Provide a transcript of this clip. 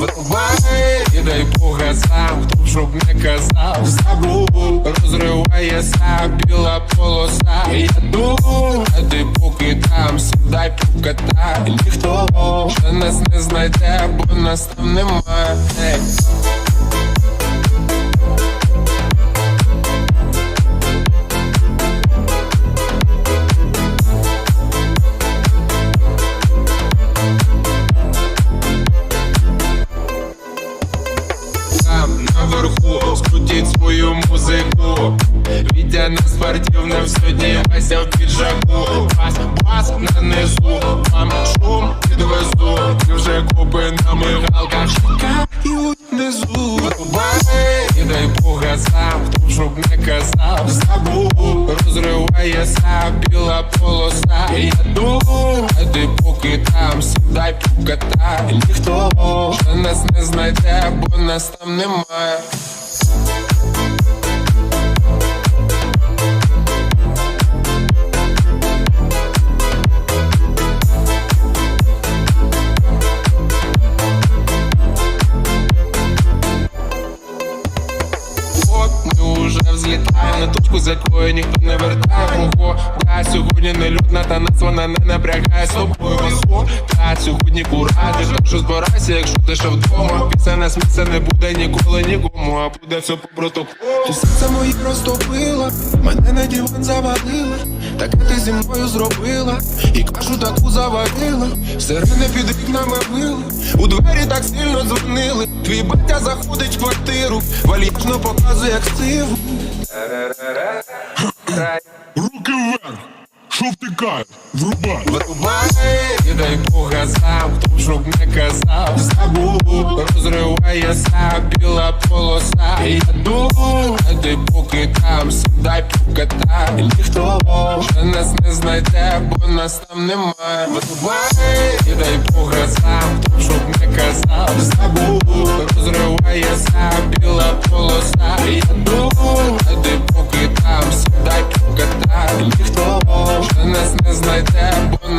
Вирубай, і дай Бога сам, хто б щоб не казав, забув, розривається біла полоса. Я думаю, а поки там, сідай покатай. Ніхто вже нас не знайде, бо нас там немає. Наверху свою музику. Вітя на спортивному сьогодні Вася в піджаку. Бас, бас на низу. Вам шум підвезу. Ти вже купи на мигалках. Чекають внизу. Вирубай, і дай Бога сам Хто щоб не казав. Забув, розривається біла полоса. Я думаю, а ти поки там Сідай покатай Ніхто вже нас не знайде, бо нас там немає точку, з якої ніхто не вертає Ого, та сьогодні не людна, та нас вона не напрягає. З тобою висо Та сьогодні кураді, так що збирайся, якщо ти ще вдома. Після нас місця не буде ніколи нікому, а буде все по протоколу. Ти серце моє розтопила, мене на диван завалила. Таке ти зі мною зробила, і кажу таку завалила Сирени під вікнами били, у двері так сильно дзвонили. Твій батя заходить в квартиру, вальяжно показує активу Руки вверх! Що втикає? Врубай! Вирубай, і дай Бога сам, хто б щоб не казав Забув, розривається біла полоса я думаю, ти поки там, сідай покатай Ніхто вже нас не знайде, бо нас там немає Вирубай, і дай Бога сам, хто